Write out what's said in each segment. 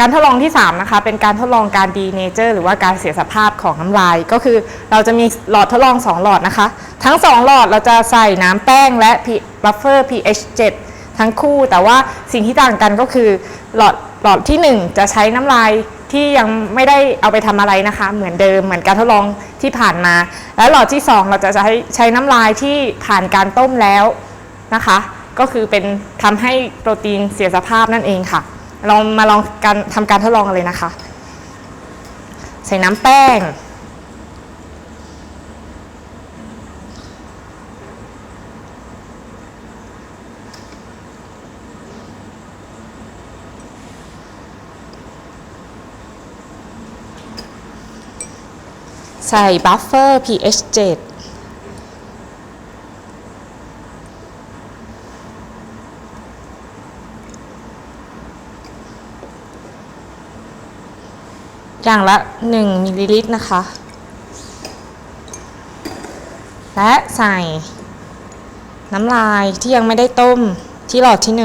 การทดลองที่ 3 นะคะ เป็นการทดลองการดีเนเจอร์หรือว่าการเสียสภาพของน้ำลาย ก็คือเราจะมีหลอดทดลอง 2 หลอดนะคะ ทั้ง 2 หลอดเราจะใส่น้ำแป้งและบัฟเฟอร์ pH 7 ทั้งคู่ แต่ว่าสิ่งที่ต่างกันก็คือหลอดหลอดที่ 1 จะใช้น้ำลายที่ยังไม่ได้เอาไปทำอะไรนะคะ เหมือนเดิมเหมือนการทดลองที่ผ่านมา และหลอดที่ 2 เราจะใช้ใช้น้ำลายที่ผ่านการต้มแล้วนะคะ ก็คือเป็นทำให้โปรตีนเสียสภาพนั่นเองค่ะ เรามาลองการทำการทดลองกันเลยนะคะ ใส่น้ำแป้ง ใส่บัฟเฟอร์ pH 7 อย่างละ 1มิลลิลิตรนะคะ และใส่ น้ำลายที่ยังไม่ได้ต้มที่หลอดที่ 1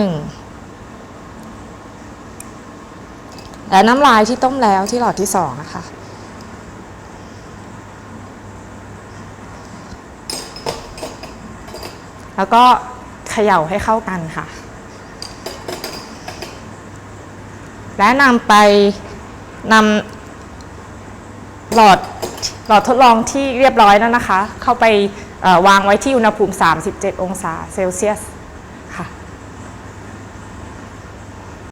และน้ำลายที่ต้มแล้วที่หลอดที่ 2 นะคะ แล้วก็เขย่าให้เข้ากันค่ะ และนำไปนำ หลอดหลอดทดลองที่เรียบร้อยแล้วนะคะ เข้าไปวางไว้ที่อุณหภูมิ 37 องศาเซลเซียส